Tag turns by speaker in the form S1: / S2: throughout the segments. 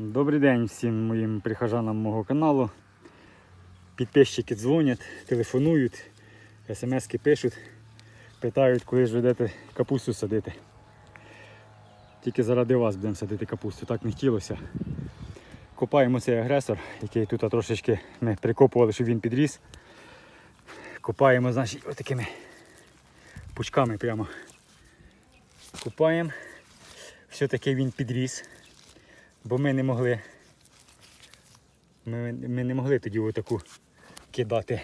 S1: Добрий день всім моїм прихожанам мого каналу. Підписчики дзвонять, телефонують, смски пишуть, питають, коли ж ведете капусту садити. Тільки заради вас будемо садити капусту, так не хотілося. Копаємо цей агресор, який тут трошечки ми прикопували, щоб він підріс. Копаємо, значить, отакими пучками прямо. Копаємо. Все-таки він підріс. Бо ми не могли. Ми, ми не могли тоді отаку кидати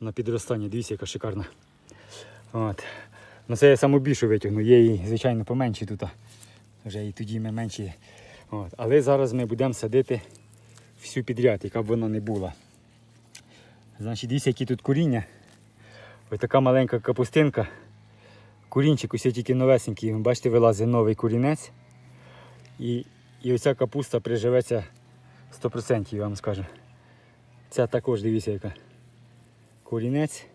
S1: на підростання. Дивіться, яка шикарна. От. Ну це я саму витягну. Є її, звичайно, поменші тут. Вже і тоді ми менші. От. Але зараз ми будемо садити всю підряд, яка б вона не була. Значить, дивіться, які тут коріння. Ось така маленька капустинка. Курінчик ось тільки новесенький. Бачите, вилазить новий курінець. І, і оця капуста приживеться 100%, я вам скажу. Ця також, дивіться, яка. Корінець.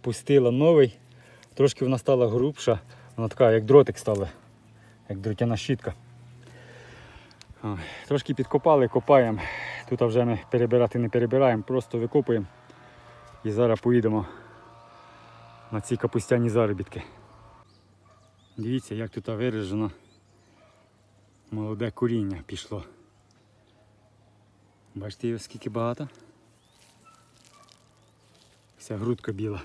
S1: Пустила новий. Трошки вона стала грубша. Вона така, як дротик стала, як дротяна щітка. Трошки підкопали, копаємо. Тут вже ми перебирати не перебираємо, просто викопуємо. І зараз поїдемо на ці капустяні заробітки. Дивіться, як тут виражено молоде коріння пішло. Бачите, його скільки багато? Вся грудка біла.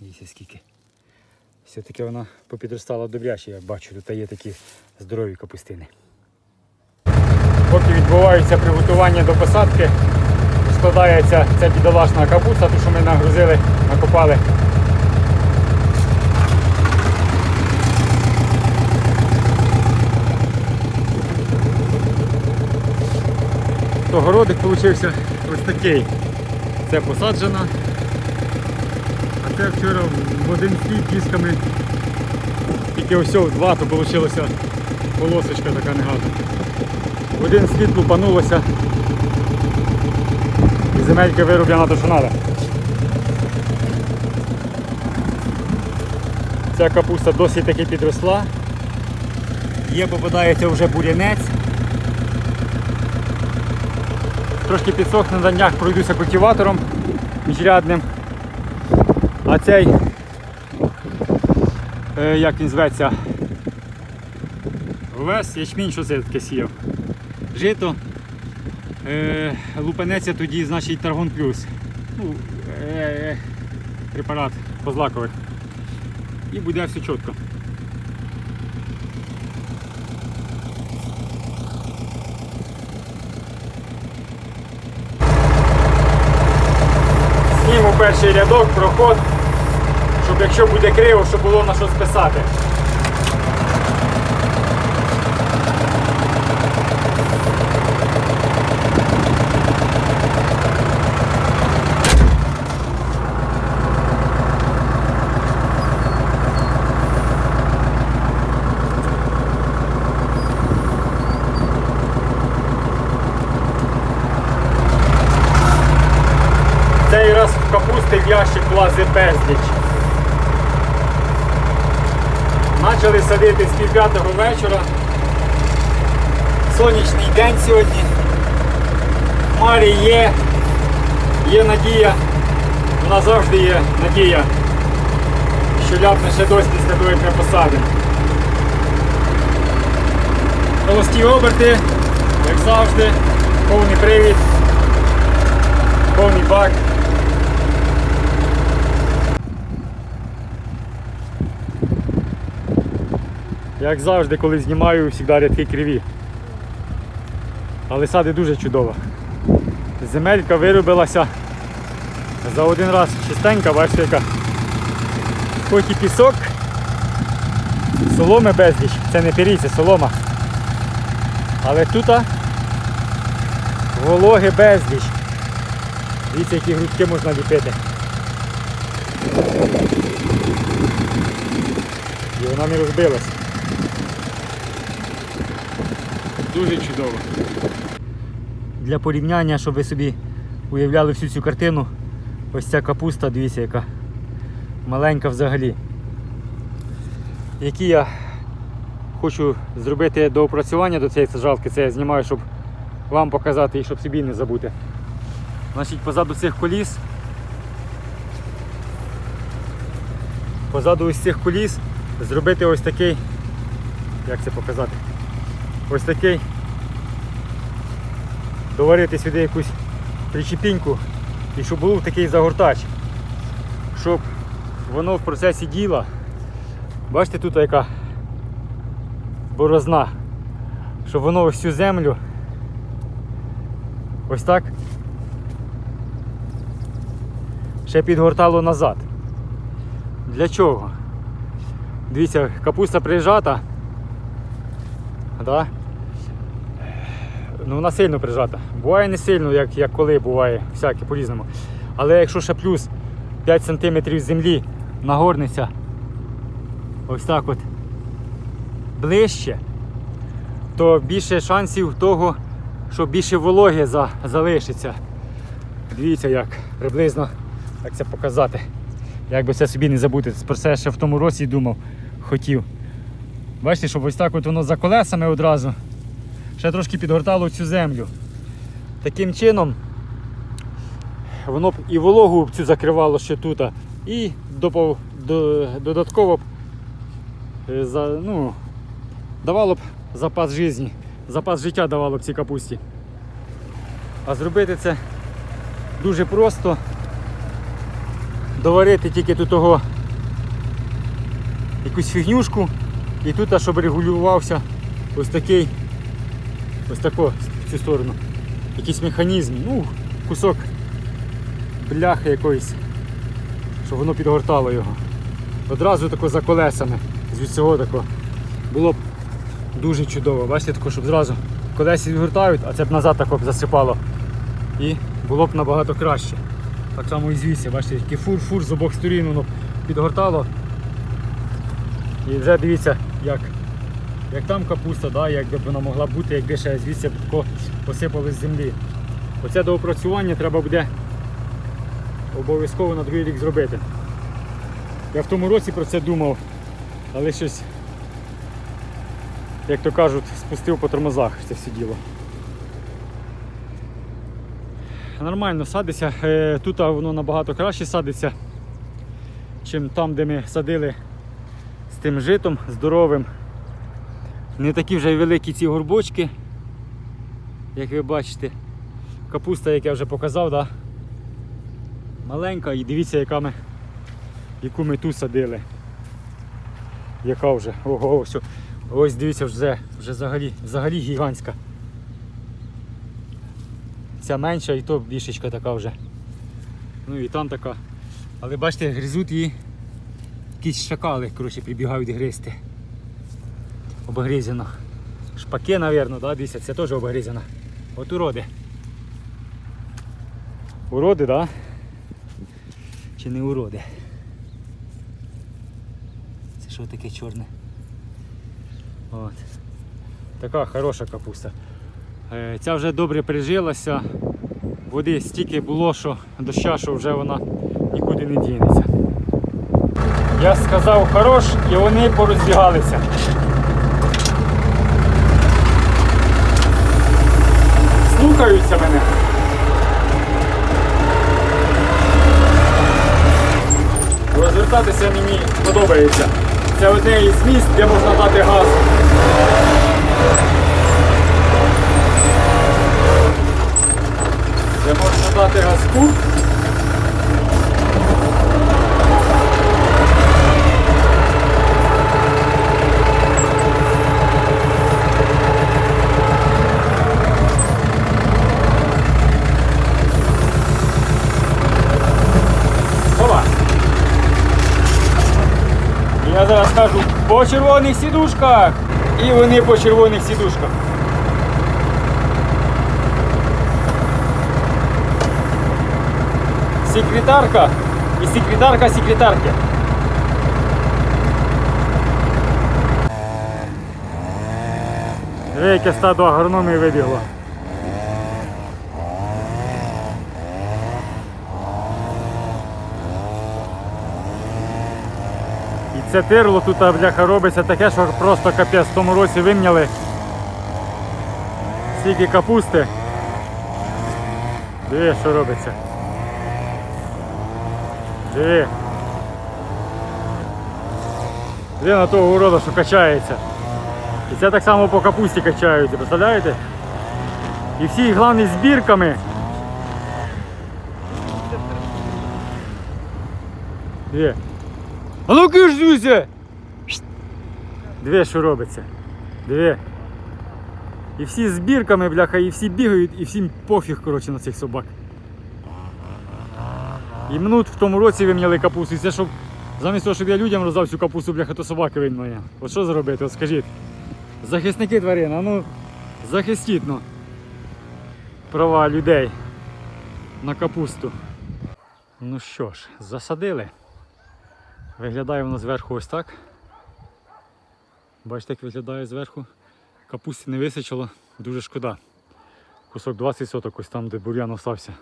S1: Дивіться скільки. Все-таки вона попідростала добряче, як бачу, тут є такі здорові капустини. Поки відбувається приготування до посадки, складається ця бідолашна капуста, ту, що ми нагрузили, накопали. То городик вийшов ось такий. Це посаджена. А це вчора в один слід дисками. Тільки ось два, то вийшла полосочка така негарна. В один слід лупанулося. І земелька вироблена то, що треба. Ця капуста досить таки підросла. Є попадається вже бурянець. Трошки підсохне на днях, пройдуся культиватором міжрядним. А цей, е, як він зветься, Вес, ячмінь, що це таке сіяв? Жито. Е, тоді, значить, Таргон Плюс. Ну, е, е, препарат позлакових. І буде все чітко. Перший рядок, проход, щоб якщо буде криво, щоб було на що списати. Цей раз в ящик влазить безліч. Почали садити з пів п'ятого вечора. Сонячний день сьогодні. Хмарі є, є надія. Вона завжди є надія, що ляпне ще після того, як ми посадимо. Оберти, як завжди, повний привід, повний бак. Як завжди, коли знімаю, завжди рядки криві. Але сади дуже чудово. Земелька виробилася за один раз чистенька, бачите яка. Хоч і пісок, соломи безліч, це не пірій, це солома. Але тут вологи безліч. Дивіться, які грудки можна ліпити. І вона не розбилася. Дуже чудово. Для порівняння, щоб ви собі уявляли всю цю картину, ось ця капуста, дивіться, яка маленька взагалі. які я хочу зробити до опрацювання до цієї сажалки. Це я знімаю, щоб вам показати і щоб собі не забути. Значить, позаду цих коліс. Позаду ось цих коліс зробити ось такий, як це показати? Ось такий. Доварити сюди якусь причепіньку і щоб був такий загортач, щоб воно в процесі діла. Бачите, тут яка борозна, щоб воно цю землю ось так ще підгортало назад. Для чого? Дивіться, капуста прижата. Да? Ну, вона сильно прижата. Буває не сильно, як, як коли буває, всяке по-різному. Але якщо ще плюс 5 см землі нагорнеться ось так от ближче, то більше шансів того, що більше вологи за, залишиться. Дивіться, як приблизно як це показати. Як би це собі не забути. Про це ще в тому році думав, хотів. Бачите, щоб ось так от воно за колесами одразу ще трошки підгортало цю землю. Таким чином воно б і вологу цю закривало ще тут, і допов- до- додатково б е, за, ну, давало б запас житті, запас життя давало б цій капусті. А зробити це дуже просто. Доварити тільки тут того якусь фігнюшку і тут, щоб регулювався ось такий, ось тако, в цю сторону. Якийсь механізм, ну, кусок бляхи якоїсь, щоб воно підгортало його. Одразу тако за колесами, з цього тако. Було б дуже чудово. Бачите, тако, щоб зразу колесі відгортають, а це б назад тако б засипало. І було б набагато краще. Так само і звідси, бачите, який фур-фур з обох сторін воно підгортало. І вже дивіться, як, як там капуста, да, як би вона могла бути, якби ще звідси посипали з землі. Оце до опрацювання треба буде обов'язково на другий рік зробити. Я в тому році про це думав, але щось, як то кажуть, спустив по тормозах це все діло. Нормально садиться. Е, Тут воно набагато краще садиться, чим там, де ми садили тим житом здоровим. Не такі вже великі ці горбочки, як ви бачите. Капуста, як я вже показав, да? маленька і дивіться, яка ми, яку ми тут садили. Яка вже, ого, ось, ось дивіться, вже, вже взагалі, взагалі гігантська. Ця менша і то більшечка така вже. Ну і там така. Але бачите, гризуть її якісь шакали, коротше, прибігають гризти. Обгризено. Шпаки, мабуть, да? дивіться, це теж обгризено. От уроди. Уроди, так? Да? Чи не уроди? Це що таке чорне? От. Така хороша капуста. Е, Ця вже добре прижилася. Води стільки було, що доща, що вже вона нікуди не дінеться. Я сказав хорош і вони порозбігалися. Слухаються мене. Розвертатися мені подобається. Це одне із місць, де можна дати газ. Де можна дати газку. Я зараз кажу по червоних сідушках. І вони по червоних сідушках. секретарка і секретарка секретарки. Яке стадо агрономії вибігло. Це тирло тут бляха робиться таке, що просто капець. В тому році вимняли стільки капусти. Диви, що робиться. Диви. Диви на того урода, що качається. І це так само по капусті качаються, представляєте? І всі головні збірками. Диви. А ну кижуйся! Диви, що робиться. Диви. І всі збірками, бляха, і всі бігають, і всім пофіг, коротше, на цих собак. І минут в тому році вимняли капусту. І це щоб замість того, щоб я людям роздав цю капусту, бляха, то собаки вимняли. От що зробити, от скажіть. Захисники тварин, а ну захистіть ну, права людей на капусту. Ну що ж, засадили. Виглядає воно зверху ось так. Бачите, як виглядає зверху. Капусті не висичало, дуже шкода. Кусок 20 соток, ось там, де бур'ян остався.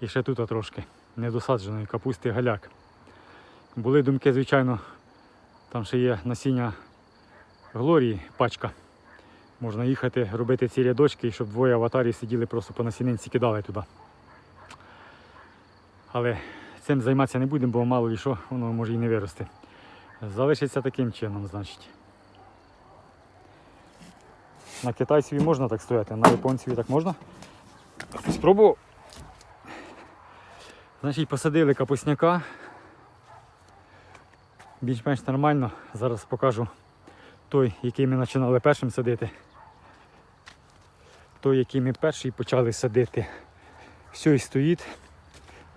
S1: І ще тут трошки недосадженої капусти галяк. Були думки, звичайно, там ще є насіння Глорії, пачка. Можна їхати, робити ці рядочки, щоб двоє аватарів сиділи просто по насінинці кидали туди. Але цим займатися не будемо, бо мало ли що, воно може і не вирости. Залишиться таким чином, значить. На китайцеві можна так стояти, на японцеві так можна. Спробував. Значить, посадили капусняка. Більш-менш нормально. Зараз покажу той, який ми починали першим садити. Той, який ми перший почали садити. Все і стоїть.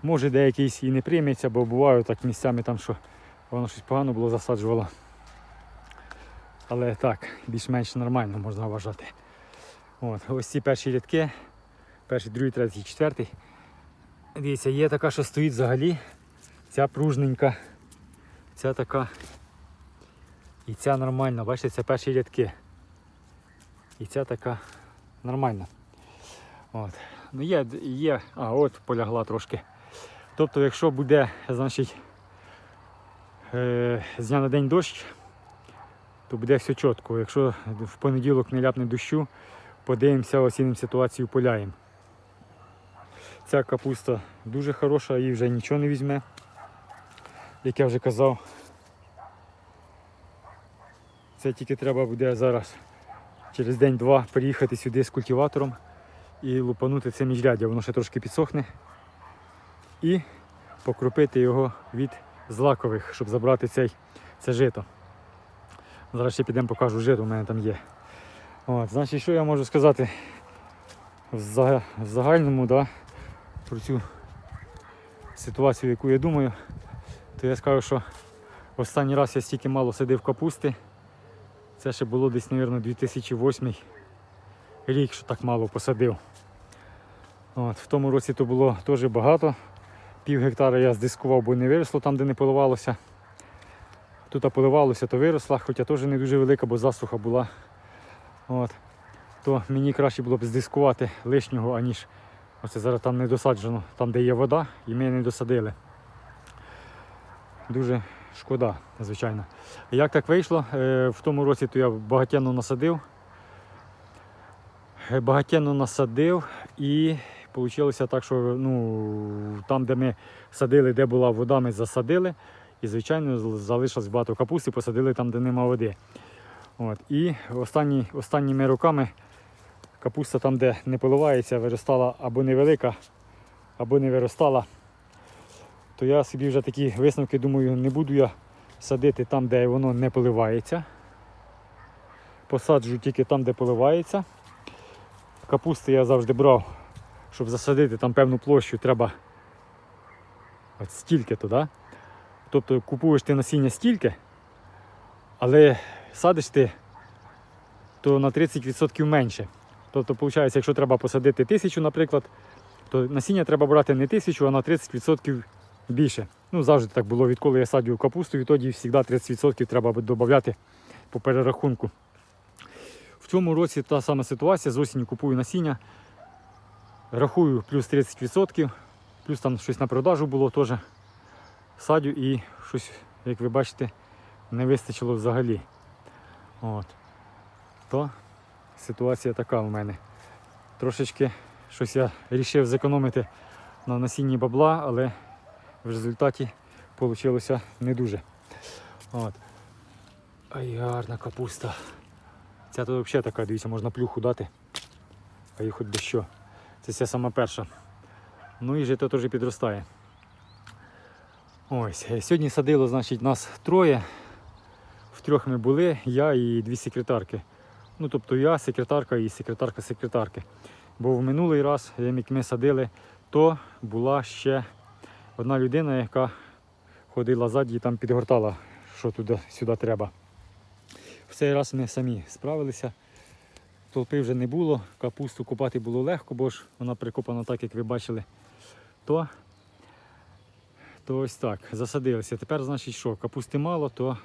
S1: Може деякийсь і не прийметься, бо буває так місцями там, що воно щось погано було засаджувало. Але так, більш-менш нормально можна вважати. От, ось ці перші рядки, перший, другий, третій, четвертий. Дивіться, є така, що стоїть взагалі. Ця пружненька, ця така. І ця нормальна, бачите, це перші рядки. І ця така нормальна. От. Ну є, є, а от полягла трошки. Тобто, якщо буде, значить, е, з дня на день дощ, то буде все чітко. Якщо в понеділок не ляпне дощу, подивимося, оцінимо ситуацію, поляємо. Ця капуста дуже хороша, їй вже нічого не візьме. Як я вже казав, це тільки треба буде зараз через день-два приїхати сюди з культиватором і лупанути це міжряддя. Воно ще трошки підсохне. І покропити його від злакових, щоб забрати цей, це жито. Зараз ще підемо покажу жито, у мене там є. От, значить, що я можу сказати в загальному да, про цю ситуацію, яку я думаю, то я скажу, що останній раз я стільки мало садив капусти. Це ще було десь, мабуть, 2008 рік, що так мало посадив. От, в тому році то було теж багато. Пів гектара я здискував, бо не виросло там, де не поливалося. Тут поливалося, то виросла, хоча теж не дуже велика, бо засуха була. От. То мені краще було б здискувати лишнього, аніж оце зараз там не досаджено, там де є вода, і ми не досадили. Дуже шкода, звичайно. Як так вийшло? Е, В тому році то я багатенно насадив. Е, Багатенно насадив і вийшло так, що ну, там, де ми садили, де була вода, ми засадили. І, звичайно, залишилось багато капусти, посадили там, де нема води. От. І останні, останніми роками капуста там, де не поливається, виростала або невелика, або не виростала. То я собі вже такі висновки думаю, не буду я садити там, де воно не поливається. Посаджу тільки там, де поливається. Капусти я завжди брав, щоб засадити там певну площу, треба от стільки то, да? Тобто купуєш ти насіння стільки, але садиш ти то на 30% менше. Тобто, виходить, якщо треба посадити тисячу, наприклад, то насіння треба брати не тисячу, а на 30% більше. Ну, завжди так було, відколи я садю капусту, відтоді завжди 30% треба додати по перерахунку. В цьому році та сама ситуація, з осінню купую насіння, рахую плюс 30%, плюс там щось на продажу було теж. Садю і щось, як ви бачите, не вистачило взагалі. От. То ситуація така в мене. Трошечки щось я вирішив зекономити на насінні бабла, але в результаті вийшло не дуже. От. Ай, гарна капуста. Ця тут взагалі така, дивіться, можна плюху дати. А їй хоч би що. Це ця сама перша. Ну і жито теж підростає. Ось, е, сьогодні садило, значить, нас троє. В трьох ми були, я і дві секретарки. Ну, тобто я, секретарка і секретарка секретарки. Бо в минулий раз, як ми садили, то була ще одна людина, яка ходила ззаді і там підгортала, що туди сюди треба. В цей раз ми самі справилися. Толпи вже не було, капусту купати було легко, бо ж вона прикопана так, як ви бачили. То, то ось так, засадилися. Тепер, значить, що, капусти мало, то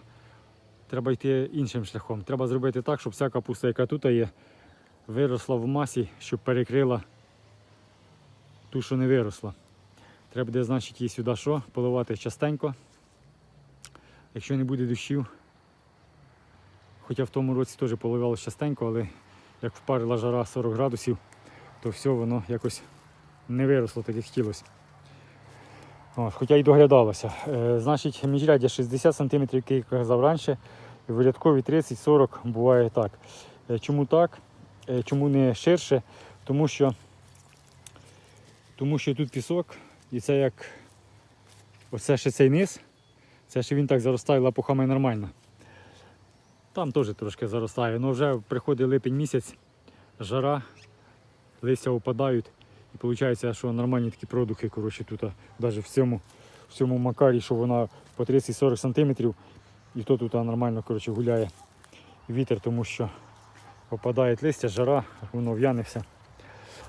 S1: треба йти іншим шляхом. Треба зробити так, щоб вся капуста, яка тут є, виросла в масі, щоб перекрила ту, що не виросла. Треба буде, значить, її сюди що? Поливати частенько. Якщо не буде дощів. Хоча в тому році теж поливало частенько, але як впарила жара 40 градусів, то все воно якось не виросло, так як хотілося. От, хоча й доглядалося. Е, значить, міжряддя 60 см, як я казав раніше, вирядкові 30-40 буває так. Е, чому так? Е, чому не ширше? Тому що, тому що тут пісок, і це як оце ще цей низ, це ще він так заростає лапухами нормально. Там теж трошки заростає, але вже приходить липень місяць, жара, листя опадають. І виходить, що нормальні такі продухи, коротше, тут, навіть в цьому, в цьому макарі, що вона по 30-40 см, і то тут нормально коротше, гуляє вітер, тому що опадає листя, жара, воно в'яне все.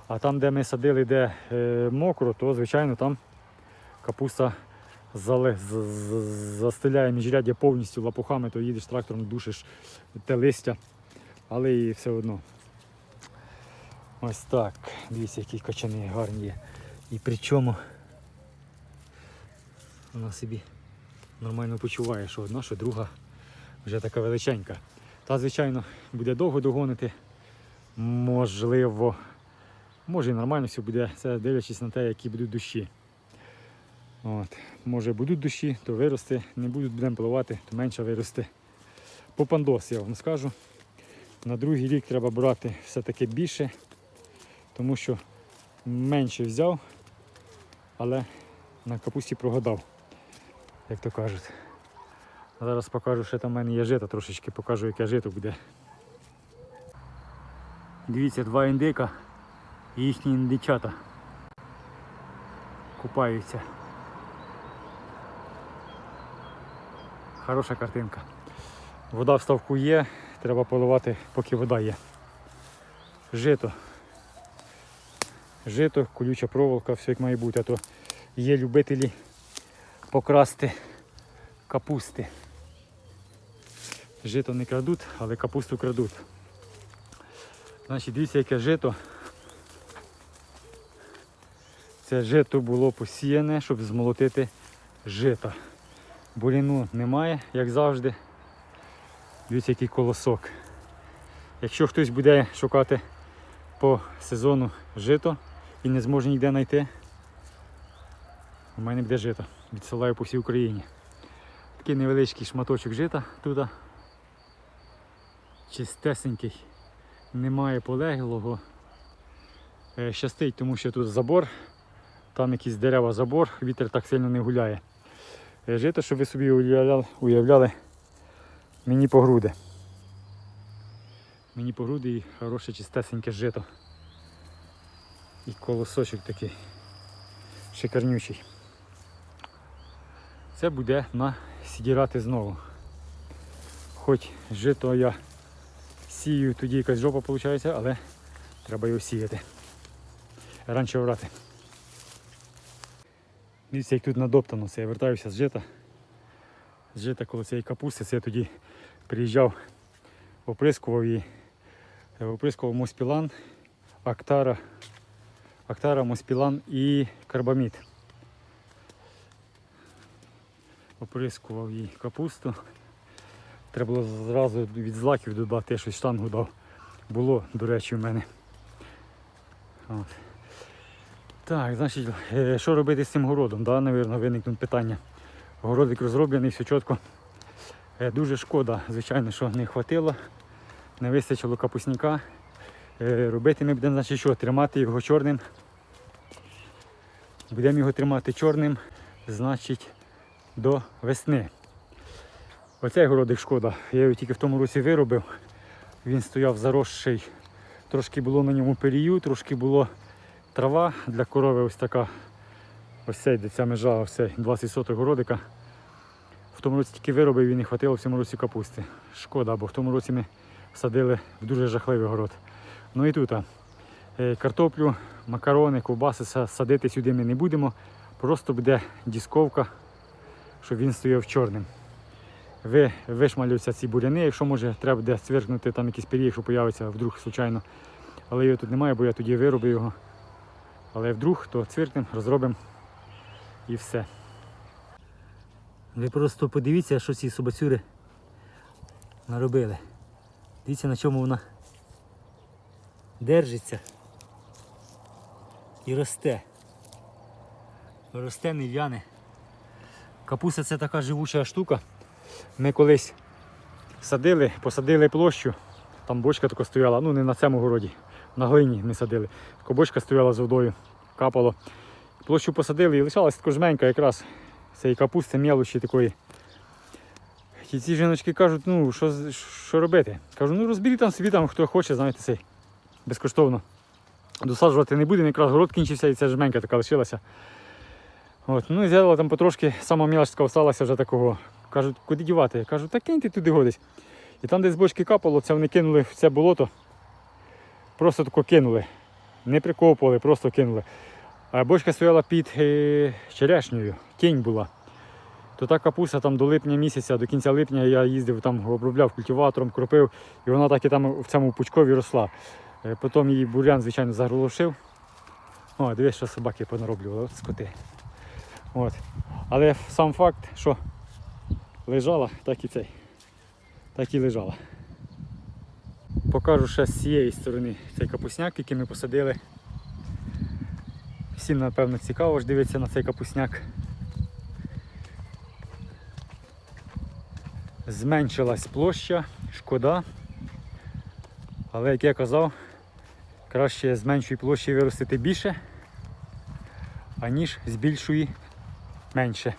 S1: А там, де ми садили, де е, мокро, то звичайно там капуста застеляє міжряддя повністю лапухами, то їдеш трактором, душиш те листя, але і все одно. Ось так. Дивіться, які качани гарні є. І при чому вона собі нормально почуває, що одна, що друга вже така величенька. Та, звичайно, буде довго догонити. Можливо, може і нормально все буде, це дивлячись на те, які будуть дощі. От. Може будуть дощі, то виросте, не будуть будемо поливати, то менше виросте. По пандос я вам скажу. На другий рік треба брати все-таки більше, тому що менше взяв, але на капусті прогадав, як то кажуть. Зараз покажу, що там в мене є жито, трошечки покажу, яке жито буде. Дивіться, два індика і їхні індичата купаються. Хороша картинка. Вода в ставку є, треба поливати, поки вода є. Жито. Жито, колюча проволока, все як має бути, а то є любителі покрасти капусти. Жито не крадуть, але капусту крадуть. Значить, дивіться, яке жито. Це жито було посіяне, щоб змолотити жито. Буріну немає, як завжди. Дивіться, який колосок. Якщо хтось буде шукати по сезону жито і не зможе ніде знайти, у мене буде жито. Відсилаю по всій Україні. Такий невеличкий шматочок жита тут. Чистесенький. Немає полеглого. Е, Щастить, тому що тут забор, там якісь дерева забор, вітер так сильно не гуляє. Жито, щоб ви собі уявляли, уявляли мені по груди. Мені по груди і хороше чистесеньке жито. І колосочок такий шикарнючий. Це буде на сідірати знову. Хоч жито я сію, тоді якась жопа виходить, але треба його сіяти. Раніше орати. Дивіться, як тут надоптано, це я вертаюся з жита. З жита коло цієї капусти, це я тоді приїжджав, оприскував її, Е, оприскував моспілан, актара, актара, моспілан і карбамід. Оприскував їй капусту. Треба було зразу від злаків додати, я щось штангу дав. Було, до речі, в мене. От. Так, значить, е, що робити з цим городом? Да, навірно, виникнуть питання. Городик розроблений, все чітко. Е, Дуже шкода, звичайно, що не хватило, не вистачило капусняка. Е, Робити ми будемо, значить, що, тримати його чорним. Будемо його тримати чорним, значить, до весни. Оцей городик шкода. Я його тільки в тому році виробив. Він стояв заросший. Трошки було на ньому перію, трошки було трава для корови ось така. Ось цей, де ця межа, ось цей 20 соток городика. В тому році тільки виробив і не хватило в цьому році капусти. Шкода, бо в тому році ми садили в дуже жахливий город. Ну і тут е, картоплю, макарони, ковбаси садити сюди ми не будемо. Просто буде дісковка, щоб він стояв чорним. Ви, вишмалюються ці буряни, якщо може, треба буде цвіркнути там якийсь пиріг, що появиться вдруг случайно. Але його тут немає, бо я тоді виробив його. Але вдруг, то цвіркнем, розробимо і все. Ви просто подивіться, що ці собацюри наробили. Дивіться, на чому вона держиться і росте. Росте, не в'яне. Капуста це така живуча штука. Ми колись садили, посадили площу, там бочка така стояла, ну не на цьому городі, на глині ми садили. Така бочка стояла з водою, капало. Площу посадили і лишалась така жменька якраз цієї капусти мелочі такої. І ці жіночки кажуть, ну що, що робити? Кажу, ну розберіть там собі там, хто хоче, знаєте, цей безкоштовно. Досаджувати не будемо, якраз город кінчився і ця жменька така лишилася. От, ну і взяла там потрошки, сама мілочка осталася вже такого. Кажуть, куди дівати? Я кажу, та киньте туди годись. І там, де з бочки капало, це вони кинули в це болото. Просто тако кинули. Не прикопували, просто кинули. А бочка стояла під е, черешнею, тінь була. То та капуста там до липня місяця, до кінця липня я їздив там, обробляв культиватором, кропив, і вона так і там в цьому пучкові росла. Е, Потім її бурян, звичайно, заглушив. О, дивись, що собаки понароблювали, от скоти. От. Але сам факт, що лежала, так і цей. Так і лежала. Покажу ще з цієї сторони цей капусняк, який ми посадили. Всім, напевно, цікаво ж дивитися на цей капусняк. Зменшилась площа, шкода. Але як я казав, краще з меншої площі виростити більше, аніж з менше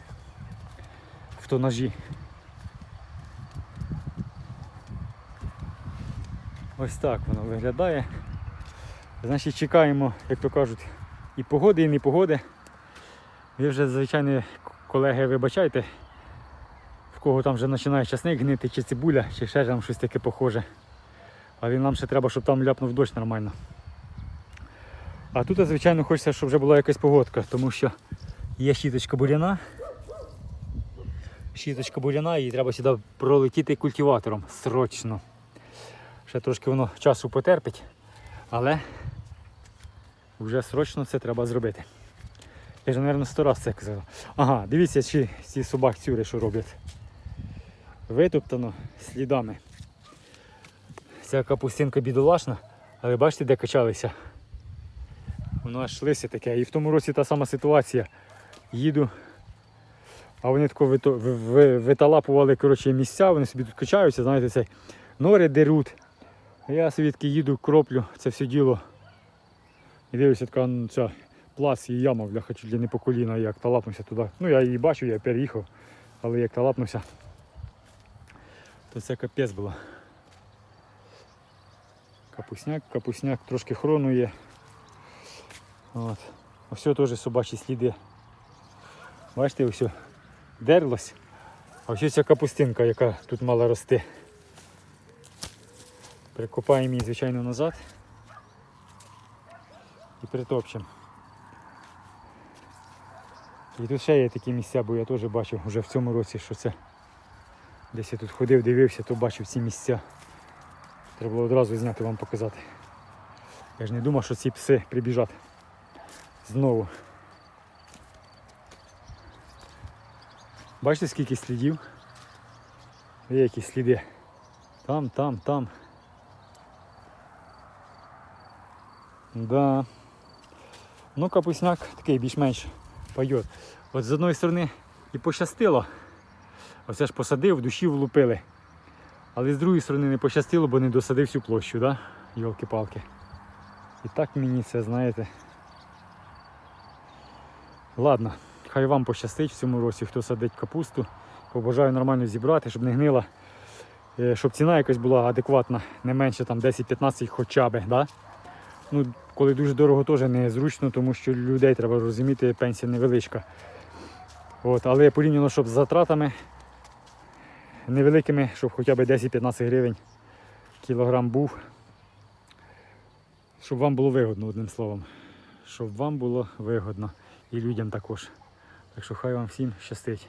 S1: в тонажі. Ось так воно виглядає. Значить, чекаємо, як то кажуть, і погоди, і непогоди. Ви вже, звичайно, колеги, вибачайте, в кого там вже починає часник гнити, чи цибуля, чи ще там щось таке похоже. Але нам ще треба, щоб там ляпнув дощ нормально. А тут, звичайно, хочеться, щоб вже була якась погодка, тому що є щіточка буряна. Щіточка буряна, її треба сюди пролетіти культиватором срочно. Ще трошки воно часу потерпить, але вже срочно це треба зробити. Я ж, мабуть, сто раз це казав. Ага, дивіться, чи ці собак цюри що роблять. Витоптано слідами. Ця капустинка бідолашна, але бачите, де качалися. Воно аж лисе таке. І в тому році та сама ситуація. Їду, а вони тако виталапували коротше, місця, вони собі тут качаються, знаєте, цей нори деруть. Я собі таки їду, кроплю це все діло. І дивлюся, така ну, ця плац і яма, бляха, чуть ли не по коліна, як талапнувся туди. Ну я її бачу, я переїхав, але як талапнувся, то це капець було. Капусняк, капусняк, трошки хрону є. От. Ось теж собачі сліди. Бачите, ось дерлось. А ось ця капустинка, яка тут мала рости. Прикопаємо її, звичайно, назад і притопчемо. І тут ще є такі місця, бо я теж бачив вже в цьому році, що це десь я тут ходив, дивився, то бачив ці місця. Треба було одразу зняти вам показати. Я ж не думав, що ці пси прибіжать знову. Бачите, скільки слідів? Є якісь сліди. Там, там, там. Да. Ну, капусняк такий більш-менш пойот. От з одної сторони і пощастило. Оце ж посадив, душі влупили. Але з другої сторони не пощастило, бо не досадив всю площу, да? Йолки-палки. І так мені це, знаєте. Ладно, хай вам пощастить в цьому році, хто садить капусту. Побажаю нормально зібрати, щоб не гнила. Е, Щоб ціна якась була адекватна, не менше там 10-15 хоча б. Да? Ну, коли дуже дорого, теж незручно, тому що людей треба розуміти, пенсія невеличка. От, але порівняно, щоб з затратами невеликими, щоб хоча б 10-15 гривень кілограм був. Щоб вам було вигодно, одним словом. Щоб вам було вигодно і людям також. Так що хай вам всім щастить.